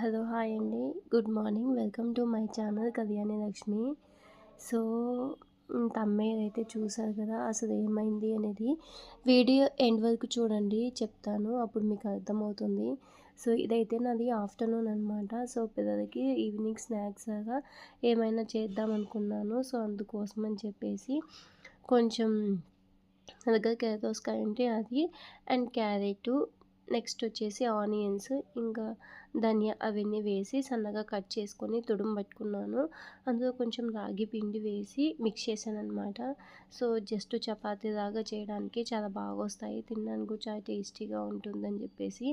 Hello hi అండి. Good morning. Welcome to my channel Kalyani Lakshmi. So తమ్మేది అయితే చూసారు కదా అసలు ఏమైంది అనేది వీడియో ఎండ్ వరకు చూడండి చెప్తాను. అప్పుడు మీకు అర్థమవుతుంది. సో ఇదైతే నాది ఆఫ్టర్నూన్ అనమాట సో పిల్లలకి ఈవినింగ్ స్నాక్స్ లాగా ఏమైనా చేద్దాం అనుకున్నాను. సో అందుకోసం అని చెప్పేసి కొంచెం దగ్గర కేదోస్కాయ అంటే అది అండ్ క్యారెట్ నెక్స్ట్ వచ్చేసి ఆనియన్స్. ఇంకా ధనియా అవన్నీ వేసి సన్నగా కట్ చేసుకొని తుడుము పట్టుకున్నాను. అందులో కొంచెం రాగి పిండి వేసి మిక్స్ చేశాను అనమాట సో జస్ట్ చపాతీ లాగా చేయడానికి చాలా బాగా వస్తాయి. తినడానికి చాలా టేస్టీగా ఉంటుందని చెప్పేసి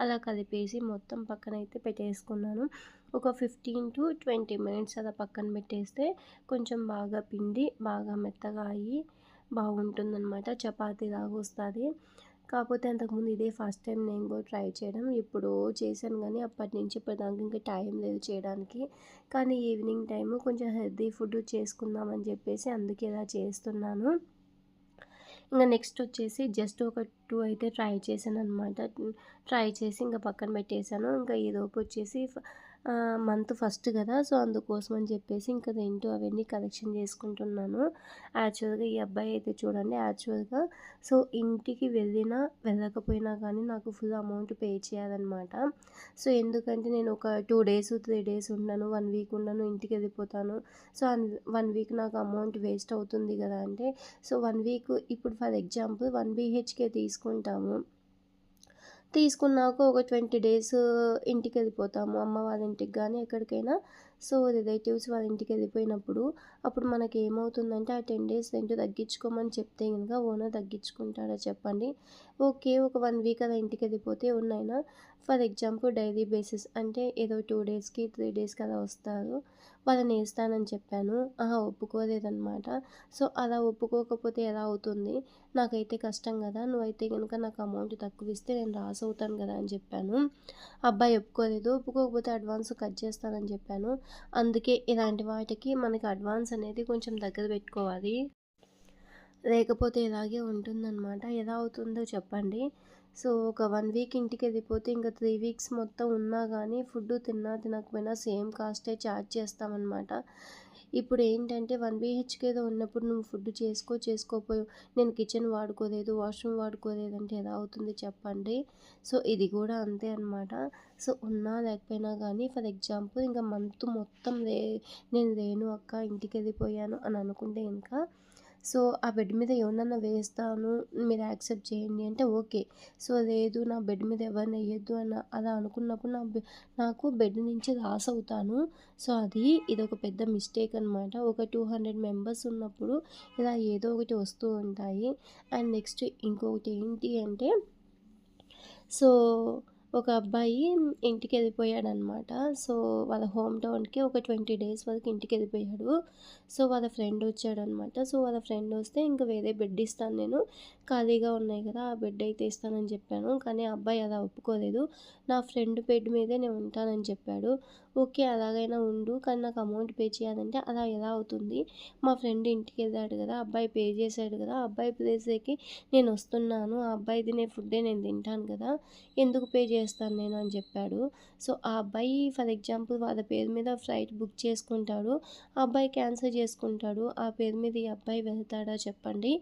అలా కలిపేసి మొత్తం పక్కన అయితే పెట్టేసుకున్నాను. ఒక ఫిఫ్టీన్ టు ట్వంటీ మినిట్స్ అలా పక్కన పెట్టేస్తే కొంచెం బాగా పిండి బాగా మెత్తగా అయ్యి బాగుంటుందన్నమాట. చపాతీ లాగా వస్తుంది. కాకపోతే అంతకుముందు ఇదే ఫస్ట్ టైం నేను కూడా ట్రై చేయడం. ఇప్పుడు చేశాను కానీ అప్పటి నుంచి ఇప్పటిదాకా ఇంకా టైం లేదు చేయడానికి. కానీ ఈవినింగ్ టైము కొంచెం హెల్తీ ఫుడ్ చేసుకుందామని చెప్పేసి అందుకే ఇలా చేస్తున్నాను. ఇంకా నెక్స్ట్ వచ్చేసి జస్ట్ ఒక టూ అయితే ట్రై చేశాను అనమాట ట్రై చేసి ఇంకా పక్కన పెట్టేశాను. ఇంకా ఈలోపు వచ్చేసి మంత్ ఫస్ట్ కదా సో అందుకోసం అని చెప్పేసి ఇంకా ఏంటో అవన్నీ కలెక్షన్ చేసుకుంటున్నాను. యాక్చువల్గా ఈ అబ్బాయి అయితే చూడండి యాక్చువల్గా సో ఇంటికి వెళ్ళినా వెళ్ళకపోయినా కానీ నాకు ఫుల్ అమౌంట్ పే చేయాలన్నమాట. సో ఎందుకంటే నేను ఒక టూ డేస్ త్రీ డేస్ ఉన్నాను వన్ వీక్ ఉన్నాను ఇంటికి వెళ్ళిపోతాను. సో వన్ వీక్ నాకు అమౌంట్ వేస్ట్ అవుతుంది కదా అంటే సో వన్ వీక్ ఇప్పుడు ఫర్ ఎగ్జాంపుల్ వన్ బీహెచ్కే తీసుకుంటాము. తీసుకున్నాక ఒక ట్వంటీ డేస్ ఇంటికి వెళ్ళిపోతాము అమ్మ వాళ్ళ ఇంటికి కానీ ఎక్కడికైనా. సో రిలేటివ్స్ వాళ్ళ ఇంటికి వెళ్ళిపోయినప్పుడు అప్పుడు మనకి ఏమవుతుందంటే ఆ టెన్ డేస్ రెంట్ తగ్గించుకోమని చెప్తే కనుక ఓనర్ తగ్గించుకుంటాడా చెప్పండి. ఓకే ఒక వన్ వీక్ అలా ఇంటికి వెళ్ళిపోతే ఉన్నాయినా ఫర్ ఎగ్జాంపుల్ డైలీ బేసిస్ అంటే ఏదో టూ డేస్కి త్రీ డేస్కి అలా వస్తారు. వాళ్ళని వేస్తానని చెప్పాను. ఆహా ఒప్పుకోలేదన్నమాట. సో అలా ఒప్పుకోకపోతే ఎలా అవుతుంది? నాకైతే కష్టం కదా. నువ్వైతే కనుక నాకు అమౌంట్ తక్కువ ఇస్తే నేను రాస్ అవుతాను కదా అని చెప్పాను. అబ్బాయి ఒప్పుకోలేదు. ఒప్పుకోకపోతే అడ్వాన్స్ కట్ చేస్తానని చెప్పాను. అందుకే ఇలాంటి వాటికి మనకి అడ్వాన్స్ అనేది కొంచెం దగ్గర పెట్టుకోవాలి. లేకపోతే ఇలాగే ఉంటుందన్నమాట. ఎలా అవుతుందో చెప్పండి. సో ఒక వన్ వీక్ ఇంటికి వెళ్ళిపోతే ఇంకా త్రీ వీక్స్ మొత్తం ఉన్నా కానీ ఫుడ్ తిన్నా తినకపోయినా సేమ్ కాస్టే ఛార్జ్ చేస్తామన్నమాట. ఇప్పుడు ఏంటంటే వన్ బీహెచ్కేదో ఉన్నప్పుడు నువ్వు ఫుడ్ చేసుకో చేసుకోపోయి నేను కిచెన్ వాడుకోలేదు వాష్రూమ్ వాడుకోలేదు అంటే ఎలా అవుతుంది చెప్పండి? సో ఇది కూడా అంతే అనమాట సో ఉన్నా లేకపోయినా కానీ ఫర్ ఎగ్జాంపుల్ ఇంకా మంత్ మొత్తం రే నేను లేను అక్క ఇంటికి వెళ్ళిపోయాను అని అనుకుంటే ఇంకా సో ఆ బెడ్ మీద ఎవరినన్నా వేస్తాను మీరు యాక్సెప్ట్ చేయండి అంటే ఓకే. సో లేదు నా బెడ్ మీద ఎవరిని వేయద్దు అని అలా అనుకున్నప్పుడు నా నాకు బెడ్ నుంచి లాస్ అవుతాను. సో అది ఇది ఒక పెద్ద మిస్టేక్ అనమాట ఒక టూ హండ్రెడ్ మెంబర్స్ ఉన్నప్పుడు ఇలా ఏదో ఒకటి వస్తూ ఉంటాయి. అండ్ నెక్స్ట్ ఇంకొకటి ఏంటి అంటే సో ఒక అబ్బాయి ఇంటికి వెళ్ళిపోయాడనమాట. సో వాళ్ళ హోమ్ టౌన్కి ఒక ట్వంటీ డేస్ వరకు ఇంటికి వెళ్ళిపోయాడు. సో వాళ్ళ ఫ్రెండ్ వచ్చాడనమాట. సో వాళ్ళ ఫ్రెండ్ వస్తే ఇంకా వేరే బెడ్ ఇస్తాను నేను. ఖాళీగా ఉన్నాయి కదా ఆ బెడ్ అయితే ఇస్తానని చెప్పాను. కానీ అబ్బాయి అలా ఒప్పుకోలేదు. నా ఫ్రెండ్ బెడ్ మీదే నేను ఉంటానని చెప్పాడు. ఓకే అలాగైనా ఉండు. కానీ నాకు అమౌంట్ పే చేయాలంటే అలా ఎలా అవుతుంది? మా ఫ్రెండ్ ఇంటికి వెళ్ళాడు కదా అబ్బాయి పే చేశాడు కదా అబ్బాయి ప్లేస్కి నేను వస్తున్నాను. ఆ అబ్బాయి తినే ఫుడ్డే నేను తింటాను కదా ఎందుకు పే చేస్తాను నేను అని చెప్పాడు. సో ఆ అబ్బాయి ఫర్ ఎగ్జాంపుల్ వాళ్ళ పేరు మీద ఫ్లైట్ బుక్ చేసుకుంటాడు. ఆ అబ్బాయి క్యాన్సిల్ చేసుకుంటాడు. ఆ పేరు మీద ఈ అబ్బాయి వెళ్తాడా చెప్పండి?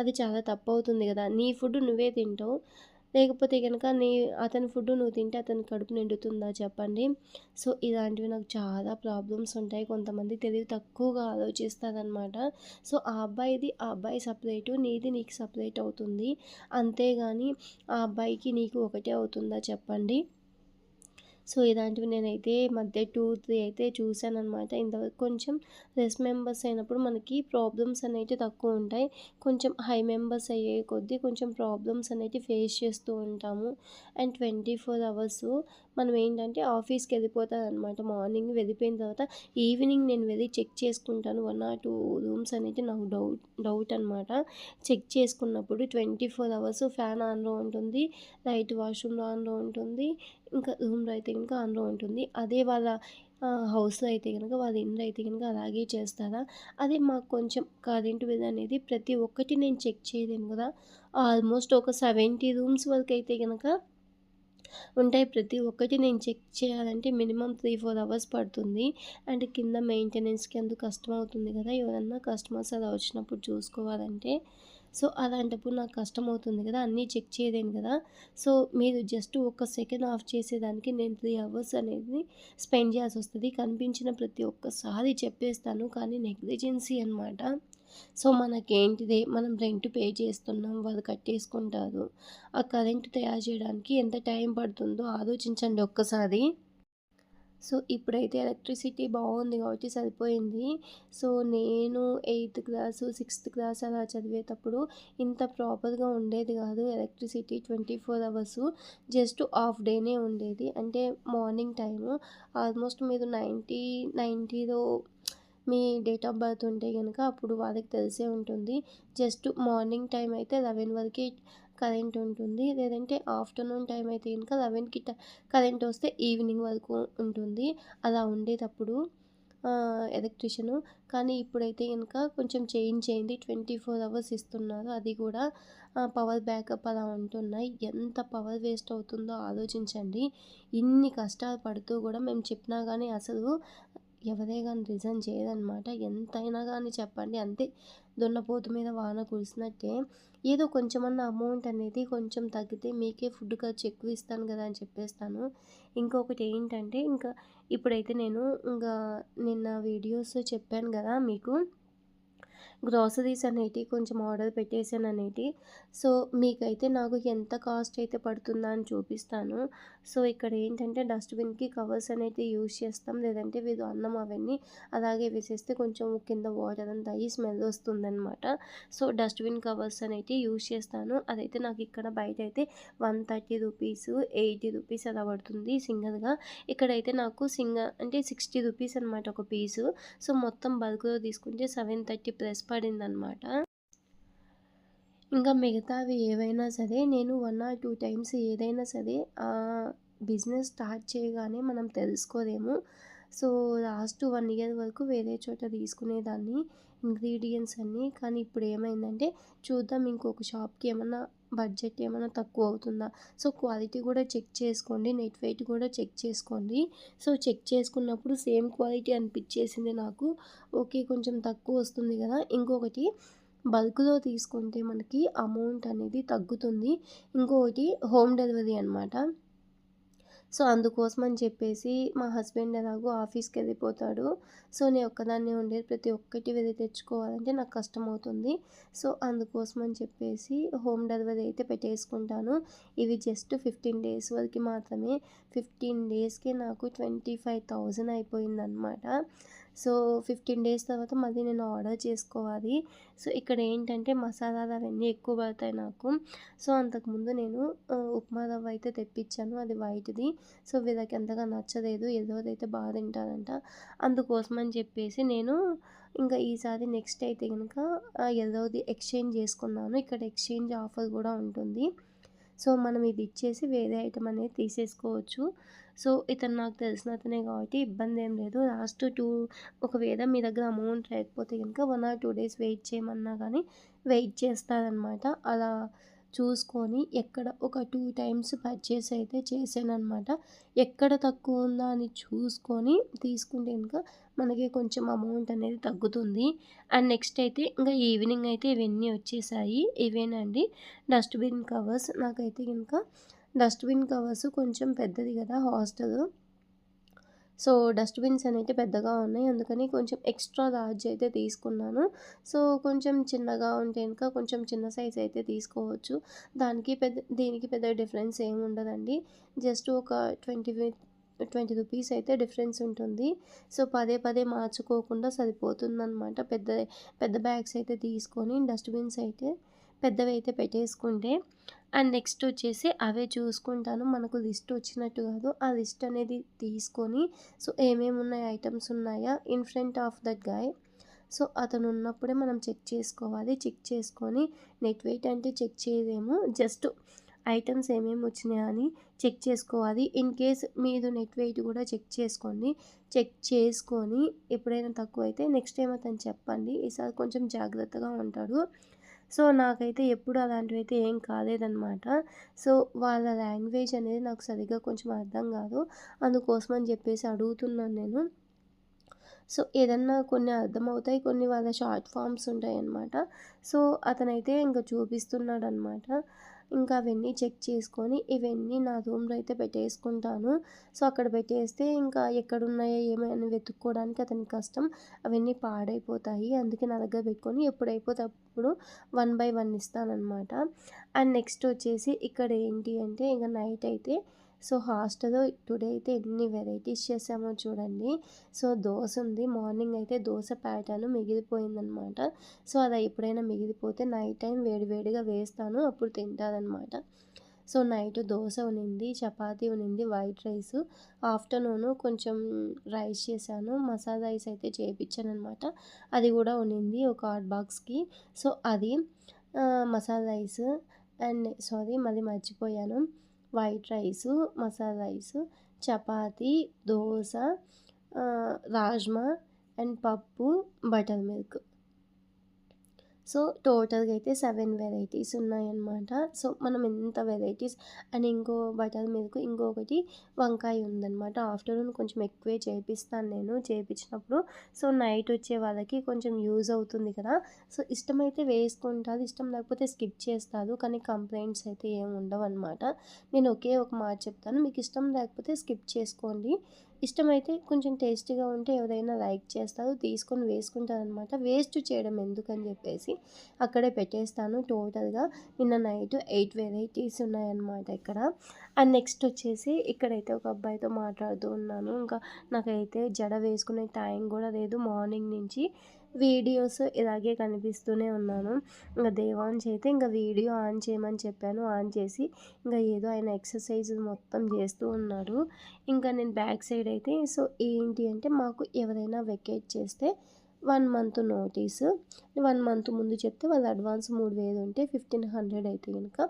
అది చాలా తప్పు అవుతుంది కదా. నీ ఫుడ్ నువ్వే తింటావు. లేకపోతే కనుక నీ అతని ఫుడ్ నువ్వు తింటే అతని కడుపు నిండుతుందా చెప్పండి. సో ఇలాంటివి నాకు చాలా ప్రాబ్లమ్స్ ఉంటాయి. కొంతమంది తెలివి తక్కువగా ఆలోచిస్తారనమాట. సో ఆ అబ్బాయిది ఆ అబ్బాయి సపరేటు నీది నీకు సపరేట్ అవుతుంది. అంతేగాని ఆ అబ్బాయికి నీకు ఒకటే అవుతుందా చెప్పండి. సో ఇలాంటివి నేనైతే మధ్య టూ త్రీ అయితే చూశాను అనమాట ఇంతవరకు కొంచెం లెస్ మెంబర్స్ అయినప్పుడు మనకి ప్రాబ్లమ్స్ అనేవి తక్కువ ఉంటాయి. కొంచెం హై మెంబర్స్ అయ్యే కొద్దీ కొంచెం ప్రాబ్లమ్స్ అనేవి ఫేస్ చేస్తూ ఉంటాము. అండ్ ట్వంటీ ఫోర్ అవర్స్ మనం ఏంటంటే ఆఫీస్కి వెళ్ళిపోతాను అనమాట మార్నింగ్ వెళ్ళిపోయిన తర్వాత ఈవినింగ్ నేను వెళ్ళి చెక్ చేసుకుంటాను. వన్ ఆర్ టూ రూమ్స్ అనేది నాకు డౌట్ డౌట్ అనమాట. చెక్ చేసుకున్నప్పుడు ట్వంటీ ఫోర్ అవర్స్ ఫ్యాన్ ఆన్లో ఉంటుంది లైట్ వాష్రూమ్లో ఆన్లో ఉంటుంది ఇంకా రూమ్లో అయితే కనుక ఆన్లో ఉంటుంది. అదే వాళ్ళ హౌస్లో అయితే కనుక వాళ్ళ ఇంట్లో అయితే కనుక అలాగే చేస్తారా? అదే మాకు కొంచెం కరెంటు బిల్ అనేది ప్రతి ఒక్కటి నేను చెక్ చేయలేను కదా. ఆల్మోస్ట్ ఒక సెవెంటీ రూమ్స్ వరకు అయితే కనుక ఉంటాయి. ప్రతి ఒక్కటి నేను చెక్ చేయాలంటే మినిమం త్రీ ఫోర్ అవర్స్ పడుతుంది. అండ్ కింద మెయింటెనెన్స్కి అందుకు కష్టం అవుతుంది కదా. ఎవరన్నా కస్టమర్స్ అలా వచ్చినప్పుడు చూసుకోవాలంటే. సో అలాంటప్పుడు నాకు కష్టం అవుతుంది కదా. అన్నీ చెక్ చేయలేను కదా. సో మీరు జస్ట్ ఒక సెకండ్ ఆఫ్ చేసేదానికి నేను త్రీ అవర్స్ అనేది స్పెండ్ చేయాల్సి వస్తుంది. కనిపించిన ప్రతి ఒక్కసారి చెప్పేస్తాను. కానీ నెగ్లిజెన్సీ అనమాట సో మనకేంటిది? మనం రెంట్ పే చేస్తున్నాం వాళ్ళు కట్టేసుకుంటారు. ఆ కరెంట్ తయారు చేయడానికి ఎంత టైం పడుతుందో ఆలోచించండి ఒక్కసారి. సో ఇప్పుడైతే ఎలక్ట్రిసిటీ బాగుంది కాబట్టి సరిపోయింది. సో నేను ఎయిత్ క్లాసు సిక్స్త్ క్లాస్ అలా చదివేటప్పుడు ఇంత ప్రాపర్గా ఉండేది కాదు electricity twenty four hours. Just half డేనే ఉండేది. అంటే మార్నింగ్ టైము ఆల్మోస్ట్ మీరు నైంటీ నైంటీలో మీ డేట్ ఆఫ్ బర్త్ ఉంటే కనుక అప్పుడు వాళ్ళకి తెలిసే ఉంటుంది. జస్ట్ మార్నింగ్ టైం అయితే లెవెన్ వరకు కరెంట్ ఉంటుంది. లేదంటే ఆఫ్టర్నూన్ టైం అయితే కనుక లెవెన్కి కరెంట్ వస్తే ఈవినింగ్ వరకు ఉంటుంది. అలా ఉండేటప్పుడు ఎలక్ట్రిషియను కానీ ఇప్పుడైతే కనుక కొంచెం చేంజ్ అయింది. ట్వంటీ ఫోర్ అవర్స్ ఇస్తున్నారు. అది కూడా పవర్ బ్యాకప్ అలా ఉంటున్నాయి. ఎంత పవర్ వేస్ట్ అవుతుందో ఆలోచించండి. ఇన్ని కష్టాలు పడుతూ కూడా మేము చెప్పినా కానీ అసలు ఎవరే కానీ రిజైన్ చేయదనమాట ఎంతైనా కానీ చెప్పండి. అంతే దున్నపోతు మీద వాన కురిసినట్టే ఏదో కొంచెమన్నా అమౌంట్ అనేది కొంచెం తగ్గితే మీకే ఫుడ్ ఖర్చు ఎక్కువ ఇస్తాను కదా అని చెప్పేస్తాను. ఇంకొకటి ఏంటంటే ఇంకా ఇప్పుడైతే నేను ఇంకా నిన్న వీడియోస్ చెప్పాను కదా మీకు. గ్రాసరీస్ అనేటివి కొంచెం ఆర్డర్ పెట్టేశాను అనేటి సో మీకైతే నాకు ఎంత కాస్ట్ అయితే పడుతుందా అని చూపిస్తాను. సో ఇక్కడ ఏంటంటే డస్ట్బిన్కి కవర్స్ అనేది యూజ్ చేస్తాం. లేదంటే వీరు అన్నం అవన్నీ అలాగే వేసేస్తే కొంచెం కింద వాటర్ అంతా అయ్యి స్మెల్ వస్తుందన్నమాట. సో డస్ట్బిన్ కవర్స్ అనేవి యూజ్ చేస్తాను. అదైతే నాకు ఇక్కడ బయట అయితే one thirty rupees eighty rupees అలా పడుతుంది సింగల్గా. ఇక్కడైతే నాకు సింగల్ అంటే సిక్స్టీ రూపీస్ అనమాట ఒక పీసు. సో మొత్తం బల్క్లో తీసుకుంటే సెవెన్ థర్టీ ప్లస్ పడిందనమాట ఇంకా మిగతావి ఏవైనా సరే నేను వన్ ఆర్ టూ టైమ్స్ ఏదైనా సరే బిజినెస్ స్టార్ట్ చేయగానే మనం తెలుసుకోలేము. సో లాస్ట్ వన్ ఇయర్ వరకు వేరే చోట తీసుకునేదాన్ని ఇంగ్రీడియంట్స్ అన్నీ. కానీ ఇప్పుడు ఏమైందంటే చూద్దాం ఇంకొక షాప్కి ఏమన్నా బడ్జెట్ ఏమైనా తక్కువ అవుతుందా? సో క్వాలిటీ కూడా చెక్ చేసుకోండి. నెట్ వెయిట్ కూడా చెక్ చేసుకోండి. సో చెక్ చేసుకున్నప్పుడు సేమ్ క్వాలిటీ అనిపించేసింది నాకు. ఓకే కొంచెం తక్కువ వస్తుంది కదా. ఇంకొకటి బల్క్లో తీసుకుంటే మనకి అమౌంట్ అనేది తగ్గుతుంది. ఇంకొకటి హోమ్ డెలివరీ అనమాట సో అందుకోసం అని చెప్పేసి మా హస్బెండ్ ఎలాగో ఆఫీస్కి వెళ్ళిపోతాడు సో నేను ఒక్కదాన్నే ఉండేది. ప్రతి ఒక్కటి వెళ్ళి తెచ్చుకోవాలంటే నాకు కష్టం అవుతుంది సో అందుకోసం అని చెప్పేసి హోమ్ డెలివరీ అయితే పెట్టేసుకుంటాను. ఇవి జస్ట్ ఫిఫ్టీన్ డేస్ వరకు మాత్రమే. ఫిఫ్టీన్ డేస్కే నాకు ట్వంటీ ఫైవ్ థౌజండ్ అయిపోయిందనమాట సో ఫిఫ్టీన్ డేస్ తర్వాత మళ్ళీ నేను ఆర్డర్ చేసుకోవాలి. సో ఇక్కడ ఏంటంటే మసాలాలు అవన్నీ ఎక్కువ పడతాయి నాకు. సో అంతకుముందు నేను ఉప్మా రవ్వ అయితే తెప్పించాను. అది వైట్ది. సో వీళ్ళకి అంతగా నచ్చలేదు. ఏదోదైతే బాగా తింటారంట. అందుకోసం అని చెప్పేసి నేను ఇంకా ఈసారి నెక్స్ట్ అయితే కనుక ఎల్లోది ఎక్స్చేంజ్ చేసుకున్నాను. ఇక్కడ ఎక్స్చేంజ్ ఆఫర్ కూడా ఉంటుంది. సో మనం ఇది ఇచ్చేసి వేరే ఐటమ్ అనేది తీసేసుకోవచ్చు. సో ఇతను నాకు తెలిసిన అతనే కాబట్టి ఇబ్బంది ఏం లేదు. లాస్ట్ టూ ఒకవేళ మీ దగ్గర అమౌంట్ లేకపోతే కనుక one or two days wait చేయమన్నా కానీ వెయిట్ చేస్తారనమాట. అలా చూసుకొని ఎక్కడ ఒక టూ టైమ్స్ పర్చేస్ అయితే చేశాను అనమాట ఎక్కడ తక్కువ ఉందా అని చూసుకొని తీసుకుంటే ఇంకా మనకి కొంచెం అమౌంట్ అనేది తగ్గుతుంది. అండ్ నెక్స్ట్ అయితే ఇంకా ఈవినింగ్ అయితే ఇవన్నీ వచ్చేసాయి. ఇవేనండి డస్ట్బిన్ కవర్స్ నాకైతే ఇంకా డస్ట్బిన్ కవర్స్ కొంచెం పెద్దది కదా హాస్టల్ సో డస్ట్బిన్స్ అనేవి పెద్దగా ఉన్నాయి. అందుకని కొంచెం ఎక్స్ట్రా లార్జ్ అయితే తీసుకున్నాను. సో కొంచెం చిన్నగా ఉంటే ఇంకా కొంచెం చిన్న సైజ్ అయితే తీసుకోవచ్చు. దానికి పెద్ద దీనికి పెద్ద డిఫరెన్స్ ఏమి ఉండదండి. జస్ట్ ఒక ట్వంటీ ట్వంటీ రూపీస్ అయితే డిఫరెన్స్ ఉంటుంది. సో పదే పదే మార్చుకోకుండా సరిపోతుందన్నమాట. పెద్ద పెద్ద బ్యాగ్స్ అయితే తీసుకొని డస్ట్బిన్స్ అయితే పెద్దవి అయితే పెట్టేసుకుంటే. అండ్ నెక్స్ట్ వచ్చేసి అవే చూసుకుంటాను. మనకు లిస్ట్ వచ్చినట్టు కాదు. ఆ లిస్ట్ అనేది తీసుకొని సో ఏమేమి ఉన్నాయి ఐటమ్స్ ఉన్నాయా in front of that guy. So అతను ఉన్నప్పుడే మనం చెక్ చేసుకోవాలి. చెక్ చేసుకొని నెట్ వెయిట్ అంటే చెక్ చేయలేము. జస్ట్ ఐటమ్స్ ఏమేమి వచ్చినాయా అని చెక్ చేసుకోవాలి. ఇన్ కేస్ మీరు నెట్ వెయిట్ కూడా చెక్ చేసుకోండి. చెక్ చేసుకొని ఎప్పుడైనా తక్కువ అయితే నెక్స్ట్ టైం అతను చెప్పండి. ఈసారి కొంచెం జాగ్రత్తగా ఉంటాడు. సో నాకైతే ఎప్పుడు అలాంటివైతే ఏం కాలేదనమాట. సో వాళ్ళ లాంగ్వేజ్ అనేది నాకు సరిగ్గా కొంచెం అర్థం కాదు. అందుకోసం అని చెప్పేసి అడుగుతున్నాను నేను. సో ఏదన్నా కొన్ని అర్థమవుతాయి. కొన్ని వాళ్ళ షార్ట్ ఫామ్స్ ఉంటాయి అన్నమాట సో అతనైతే ఇంకా చూపిస్తున్నాడు అనమాట ఇంకా అవన్నీ చెక్ చేసుకొని ఇవన్నీ నా రూమ్లో అయితే పెట్టేసుకుంటాను. సో అక్కడ పెట్టేస్తే ఇంకా ఎక్కడున్నాయో ఏమైనా వెతుక్కోవడానికి అతనికి కష్టం అవన్నీ పాడైపోతాయి. అందుకే నా దగ్గర పెట్టుకొని ఎప్పుడైపోతే అప్పుడు వన్ బై వన్ ఇస్తానన్నమాట. అండ్ నెక్స్ట్ వచ్చేసి ఇక్కడ ఏంటి అంటే ఇంకా నైట్ అయితే సో హాస్టల్లో టుడే అయితే ఎన్ని వెరైటీస్ చేసామో చూడండి. సో దోశ ఉంది. మార్నింగ్ అయితే దోశ ప్యాటర్న్ మిగిలిపోయిందనమాట. సో అది ఎప్పుడైనా మిగిలిపోతే నైట్ టైం వేడివేడిగా వేస్తాను. అప్పుడు తింటారనమాట. సో నైట్ దోశ ఉనింది చపాతీ ఉనింది వైట్ రైస్ ఆఫ్టర్నూన్ కొంచెం రైస్ చేశాను. మసాలా రైస్ అయితే చేయించాను అనమాట అది కూడా ఉనింది ఒక హాట్ బాక్స్కి. సో అది మసాలా రైస్ అండ్ సారీ మళ్ళీ మర్చిపోయాను. White rice masala rice chapati dosa rajma and పప్పు బటర్ మిల్క్. సో టోటల్గా అయితే సెవెన్ వెరైటీస్ ఉన్నాయన్నమాట. సో మనం ఎంత వెరైటీస్ అండ్ ఇంకో బటర్ మిల్క్ ఇంకొకటి వంకాయ ఉందన్నమాట. ఆఫ్టర్నూన్ కొంచెం ఎక్కువే చేపిస్తాను నేను చేపించినప్పుడు. సో నైట్ వచ్చే వాళ్ళకి కొంచెం యూజ్ అవుతుంది కదా. సో ఇష్టమైతే వేసుకుంటారు ఇష్టం లేకపోతే స్కిప్ చేస్తారు కానీ కంప్లైంట్స్ అయితే ఏమి ఉండవు అనమాట నేను ఒకే ఒక మాట చెప్తాను మీకు ఇష్టం లేకపోతే స్కిప్ చేసుకోండి. ఇష్టమైతే కొంచెం టేస్టీగా ఉంటే ఎవరైనా లైక్ చేస్తారు తీసుకొని వేసుకుంటారనమాట వేస్ట్ చేయడం ఎందుకని చెప్పేసి అక్కడే పెట్టేస్తాను టోటల్గా. నిన్న నైట్ ఎయిట్ వెరైటీస్ ఉన్నాయన్నమాట ఇక్కడ. అండ్ నెక్స్ట్ వచ్చేసి ఇక్కడైతే ఒక అబ్బాయితో మాట్లాడుతూ ఉన్నాను. ఇంకా నాకైతే జడ వేసుకునే టైం కూడా లేదు మార్నింగ్ నుంచి. వీడియోస్ ఇలాగే కనిపిస్తూనే ఉన్నాను. ఇంకా దేవాన్స్ అయితే ఇంకా వీడియో ఆన్ చేయమని చెప్పాను. ఆన్ చేసి ఇంకా ఏదో ఆయన ఎక్సర్సైజ్ మొత్తం చేస్తూ ఉన్నాడు ఇంకా నేను బ్యాక్ సైడ్ అయితే సో ఏంటి అంటే మాకు ఎవరైనా వెకేట్ చేస్తే one month notice. One month ముందు చెప్తే వాళ్ళు అడ్వాన్స్ మూడు వేలు ఉంటే ఫిఫ్టీన్ హండ్రెడ్ అయితే కనుక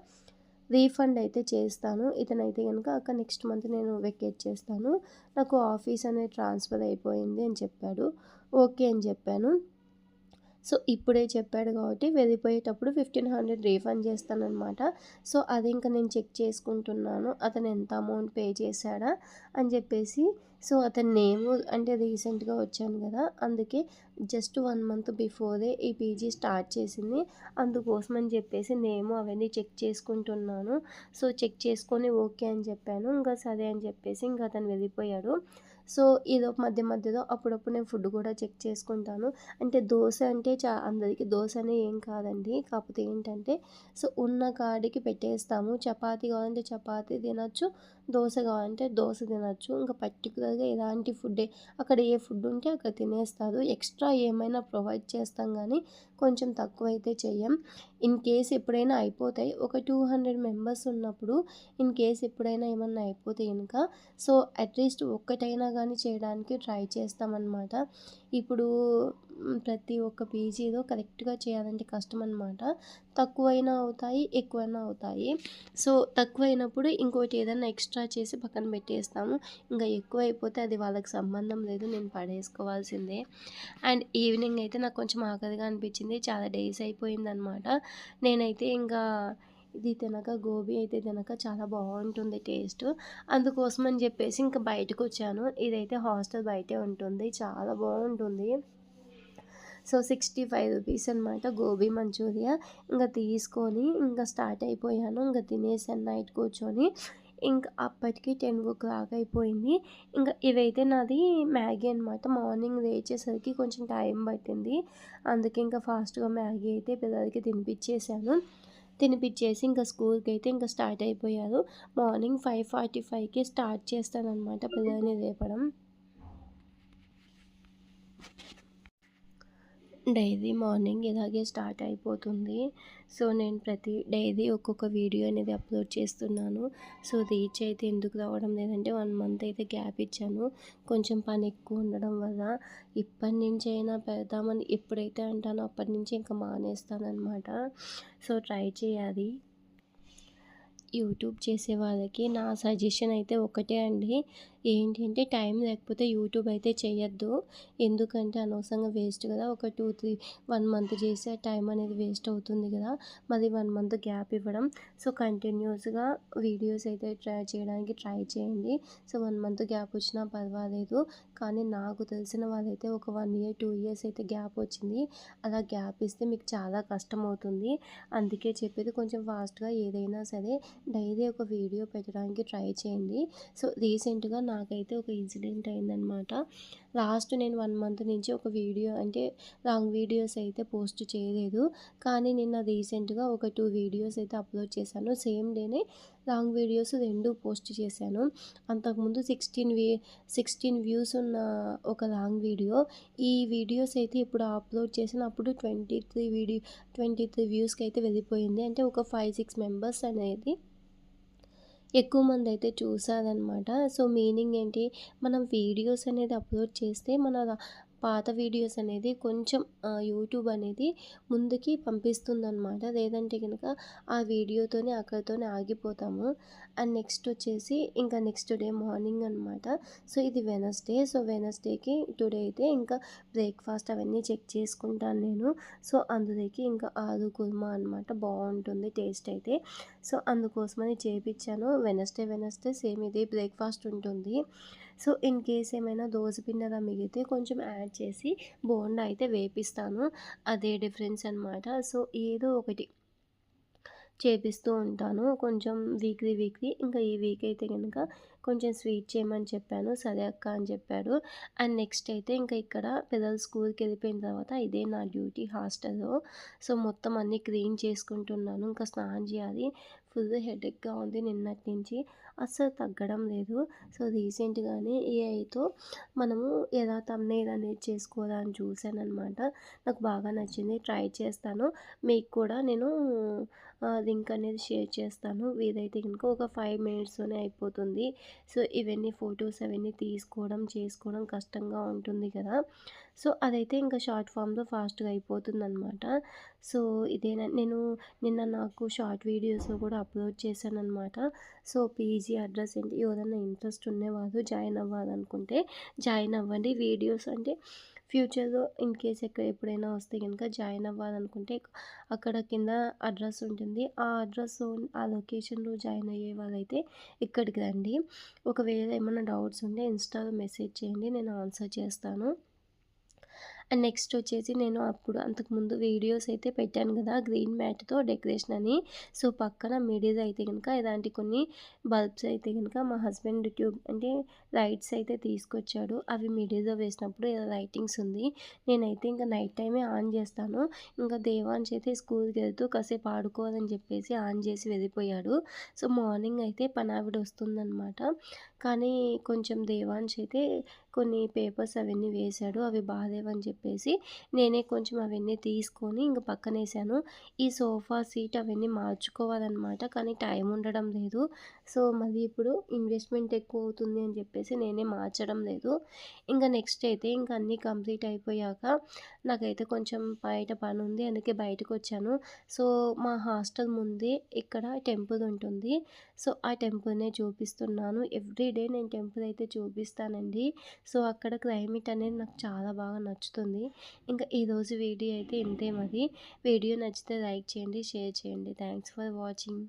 రీఫండ్ అయితే చేస్తాను. ఇతనైతే కనుక అక్క నెక్స్ట్ మంత్ నేను వెకేట్ చేస్తాను. నాకు ఆఫీస్ అనేది ట్రాన్స్ఫర్ అయిపోయింది అని చెప్పాడు. ఓకే అని చెప్పాను. సో ఇప్పుడే చెప్పాడు కాబట్టి వెళ్ళిపోయేటప్పుడు ఫిఫ్టీన్ హండ్రెడ్ రీఫండ్ చేస్తానమాట సో అది ఇంకా నేను చెక్ చేసుకుంటున్నాను. అతను ఎంత అమౌంట్ పే చేశాడా అని చెప్పేసి సో అతని నేమ్ అంటే రీసెంట్గా వచ్చాను కదా అందుకే జస్ట్ వన్ మంత్ బిఫోరే ఈ పీజీ స్టార్ట్ చేసింది. అందుకోసం అని చెప్పేసి నేమ్ అవన్నీ చెక్ చేసుకుంటున్నాను. సో చెక్ చేసుకొని ఓకే అని చెప్పాను. ఇంకా సరే అని చెప్పేసి ఇంకా అతను వెళ్ళిపోయాడు. సో ఇదో మధ్య మధ్యలో అప్పుడప్పుడు నేను ఫుడ్ కూడా చెక్ చేసుకుంటాను. అంటే దోశ అంటే చా అందరికీ దోశ అనే ఏం కాదండి. కాకపోతే ఏంటంటే సో ఉన్న కాడికి పెట్టేస్తాము. చపాతి కావాలంటే చపాతి తినచ్చు దోశ కావాలంటే దోశ తినచ్చు. ఇంకా పర్టికులర్గా ఎలాంటి ఫుడ్ అక్కడ ఏ ఫుడ్ ఉంటే అక్కడ తినేస్తారు. ఎక్స్ట్రా ఏమైనా ప్రొవైడ్ చేస్తాం కానీ కొంచెం తక్కువ అయితే చెయ్యం. ఇన్ కేస్ ఎప్పుడైనా అయిపోతాయి. ఒక టూ హండ్రెడ్ మెంబర్స్ ఉన్నప్పుడు ఇన్ కేస్ ఎప్పుడైనా ఏమన్నా అయిపోతే కనుక సో అట్లీస్ట్ ఒక్కటైనా కానీ చేయడానికి ట్రై చేస్తామన్నమాట. ఇప్పుడు ప్రతి ఒక్క పీజీలో కరెక్ట్గా చేయాలంటే కష్టం అనమాట తక్కువైనా అవుతాయి ఎక్కువైనా అవుతాయి. సో తక్కువైనప్పుడు ఇంకోటి ఏదైనా ఎక్స్ట్రా చేసి పక్కన పెట్టేస్తాము. ఇంకా ఎక్కువ అయిపోతే అది వాళ్ళకి సంబంధం లేదు నేను పడేసుకోవాల్సిందే. అండ్ ఈవినింగ్ అయితే నాకు కొంచెం ఆకలిగా అనిపించింది. చాలా డేస్ అయిపోయిందనమాట నేనైతే ఇంకా ఇది తినక గోబీ అయితే తినక చాలా బాగుంటుంది టేస్ట్. అందుకోసం అని చెప్పేసి ఇంకా బయటకు వచ్చాను ఇదైతే హాస్టల్ బయటే ఉంటుంది. చాలా బాగుంటుంది. సో సిక్స్టీ ఫైవ్ రూపీస్ అనమాట గోబీ మంచూరియా. ఇంకా తీసుకొని ఇంకా స్టార్ట్ అయిపోయాను. ఇంకా తినేసాను నైట్ కూర్చొని. ఇంకా అప్పటికి టెన్ ఓ క్లాక్ అయిపోయింది. ఇంకా ఇవైతే నాది మ్యాగీ అనమాట మార్నింగ్ లేచేసరికి కొంచెం టైం పట్టింది. అందుకే ఇంకా ఫాస్ట్గా మ్యాగీ అయితే పిల్లలకి తినిపించేసాను తినిపించేసి ఇంకా స్కూల్కి అయితే ఇంకా స్టార్ట్ అయిపోయారు. మార్నింగ్ ఫైవ్ ఫార్టీ ఫైవ్కి స్టార్ట్ చేస్తానమాట పిల్లల్ని లేపడం. డైలీ మార్నింగ్ ఇలాగే స్టార్ట్ అయిపోతుంది. సో నేను ప్రతి డైలీ ఒక్కొక్క వీడియో అనేది అప్లోడ్ చేస్తున్నాను. సో రీచ్ అయితే ఎందుకు రావడం లేదంటే వన్ మంత్ అయితే గ్యాప్ ఇచ్చాను. కొంచెం పని ఎక్కువ ఉండడం వల్ల ఇప్పటి నుంచి అయినా పెడదామని ఎప్పుడైతే అంటానో అప్పటి నుంచి ఇంకా మానేస్తానమాట సో ట్రై చేయాలి. యూట్యూబ్ చేసే వాళ్ళకి నా సజెషన్ అయితే ఒకటే అండి. ఏంటి అంటే టైం లేకపోతే యూట్యూబ్ అయితే చేయొద్దు. ఎందుకంటే అనవసరంగా వేస్ట్ కదా. ఒక టూ త్రీ వన్ మంత్ చేస్తే టైం అనేది వేస్ట్ అవుతుంది కదా. మరి వన్ మంత్ గ్యాప్ ఇవ్వడం. సో కంటిన్యూస్గా వీడియోస్ అయితే ట్రై చేయడానికి ట్రై చేయండి. సో వన్ మంత్ గ్యాప్ వచ్చినా పర్వాలేదు. కానీ నాకు తెలిసిన వాళ్ళైతే ఒక వన్ ఇయర్ టూ ఇయర్స్ అయితే గ్యాప్ వచ్చింది. అలా గ్యాప్ ఇస్తే మీకు చాలా కష్టం అవుతుంది. అందుకే చెప్పేది కొంచెం ఫాస్ట్గా ఏదైనా సరే డైలీ ఒక వీడియో పెట్టడానికి ట్రై చేయండి. సో రీసెంట్గా నాకైతే ఒక ఇన్సిడెంట్ అయిందనమాట లాస్ట్ నేను వన్ మంత్ నుంచి ఒక వీడియో అంటే లాంగ్ వీడియోస్ అయితే పోస్ట్ చేయలేదు. కానీ నిన్న రీసెంట్గా ఒక టూ వీడియోస్ అయితే అప్లోడ్ చేశాను. సేమ్ డేనే లాంగ్ వీడియోస్ రెండు పోస్ట్ చేశాను. అంతకుముందు సిక్స్టీన్ వీ సిక్స్టీన్ వ్యూస్ ఉన్న ఒక లాంగ్ వీడియో. ఈ వీడియోస్ అయితే ఇప్పుడు అప్లోడ్ చేసిన అప్పుడు twenty three video twenty three వ్యూస్కి అయితే వెళ్ళిపోయింది. అంటే ఒక ఫైవ్ సిక్స్ మెంబర్స్ అనేది ఎక్కువ మంది అయితే చూసారనమాట. సో మీనింగ్ ఏంటి? మనం వీడియోస్ అనేది అప్లోడ్ చేస్తే మన పాత వీడియోస్ అనేది కొంచెం యూట్యూబ్ అనేది ముందుకి పంపిస్తుందన్నమాట. లేదంటే కనుక ఆ వీడియోతోనే అక్కడితోనే ఆగిపోతాము. అండ్ నెక్స్ట్ వచ్చేసి ఇంకా నెక్స్ట్ డే మార్నింగ్ అనమాట సో ఇది వెనస్డే. సో వెనస్డేకి టుడే అయితే ఇంకా బ్రేక్ఫాస్ట్ అవన్నీ చెక్ చేసుకుంటాను నేను. సో అందులోకి ఇంకా ఆలు కుర్మా అనమాట బాగుంటుంది టేస్ట్ అయితే. సో అందుకోసమని చేపించాను వెనస్డే వెనస్డే సేమ్ ఇది బ్రేక్ఫాస్ట్ ఉంటుంది. సో ఇన్ కేస్ ఏమైనా పిండి మిగిలితే కొంచెం యాడ్ చేసి బోండా అయితే వేపిస్తాను. అదే డిఫరెన్స్ అనమాట సో ఏదో ఒకటి చేపిస్తూ ఉంటాను. కొంచెం వీక్లీ వీక్లీ ఇంకా ఈ వీక్ అయితే కనుక కొంచెం స్వీట్ చేయమని చెప్పాను. సరే అక్క అని చెప్పాడు. అండ్ నెక్స్ట్ అయితే ఇంకా ఇక్కడ పిల్లలు స్కూల్కి వెళ్ళిపోయిన తర్వాత ఇదే నా డ్యూటీ హాస్టల్లో. సో మొత్తం అన్నీ క్లీన్ చేసుకుంటున్నాను. ఇంకా స్నానం చేయాలి. ఫుల్ హెడేక్గా ఉంది నిన్నటి నుంచి. అస్సలు తగ్గడం లేదు. సో రీసెంట్గానే ఏఐతో మనము ఎలా తమ్నేల్ అనేది చేసుకోవాలని చూశాను అనమాట నాకు బాగా నచ్చింది. ట్రై చేస్తాను. మీకు కూడా నేను లింక్ అనేది షేర్ చేస్తాను. వీలైతే కనుక ఒక ఫైవ్ మినిట్స్లోనే అయిపోతుంది. సో ఇవన్నీ ఫొటోస్ అవన్నీ తీసుకోవడం చేసుకోవడం కష్టంగా ఉంటుంది కదా. సో అదైతే ఇంకా షార్ట్ ఫామ్లో ఫాస్ట్గా అయిపోతుంది అనమాట సో ఇదే నేను నిన్న నాకు షార్ట్ వీడియోస్ కూడా అప్లోడ్ చేశాను అనమాట సో పీజీ అడ్రస్ ఏంటి? ఎవరైనా ఇంట్రెస్ట్ ఉండేవాళ్ళు జాయిన్ అవ్వాలనుకుంటే జాయిన్ అవ్వండి. వీడియోస్ అంటే ఫ్యూచర్లో ఇన్ కేస్ ఎక్కడ ఎప్పుడైనా వస్తే కనుక జాయిన్ అవ్వాలనుకుంటే అక్కడ కింద అడ్రస్ ఉంటుంది. ఆ అడ్రస్ ఆ లొకేషన్లో జాయిన్ అయ్యే వాళ్ళైతే ఇక్కడికి రండి. ఒకవేళ ఏమైనా డౌట్స్ ఉంటే ఇన్స్టాలో మెసేజ్ చేయండి నేను ఆన్సర్ చేస్తాను. అండ్ నెక్స్ట్ వచ్చేసి నేను అప్పుడు అంతకుముందు వీడియోస్ అయితే పెట్టాను కదా గ్రీన్ మ్యాట్తో డెకరేషన్ అని. సో పక్కన మిడిల్ అయితే కనుక ఇలాంటి కొన్ని బల్బ్స్ అయితే కనుక మా హస్బెండ్ ట్యూబ్ అంటే లైట్స్ అయితే తీసుకొచ్చాడు. అవి మిడిల్లో వేసినప్పుడు లైటింగ్స్ ఉంది. నేనైతే ఇంకా నైట్ టైమే ఆన్ చేస్తాను. ఇంకా దేవాన్స్ అయితే స్కూల్కి వెళ్తూ కాసేపు ఆడుకోవాలని చెప్పేసి ఆన్ చేసి వెళ్ళిపోయాడు. సో మార్నింగ్ అయితే పనావిడ వస్తుందన్నమాట. కానీ కొంచెం దేవాన్స్ అయితే కొన్ని పేపర్స్ అవన్నీ వేశాడు అవి బాగాలేవని చెప్పేసి నేనే కొంచెం అవన్నీ తీసుకొని ఇంక పక్కన వేసాను ఈ సోఫా సీట్ అవన్నీ మార్చుకోవాలన్నమాట కానీ టైం ఉండడం లేదు. సో మళ్ళీ ఇప్పుడు ఇన్వెస్ట్మెంట్ ఎక్కువ అవుతుంది అని చెప్పేసి నేనే మార్చడం లేదు. ఇంకా నెక్స్ట్ అయితే ఇంకా అన్నీ కంప్లీట్ అయిపోయాక నాకైతే కొంచెం బయట పని ఉంది అందుకే బయటకు వచ్చాను సో మా హాస్టల్ ముందే ఇక్కడ టెంపుల్ ఉంటుంది. సో ఆ టెంపుల్నే చూపిస్తున్నాను. ఎవ్రీడే నేను టెంపుల్ అయితే చూపిస్తానండి. సో అక్కడ క్లైమేట్ అనేది నాకు చాలా బాగా నచ్చుతుంది. ఇంకా ఈరోజు వీడియో అయితే ఇంతే మరి. వీడియో నచ్చితే లైక్ చేయండి షేర్ చేయండి. Thanks for watching.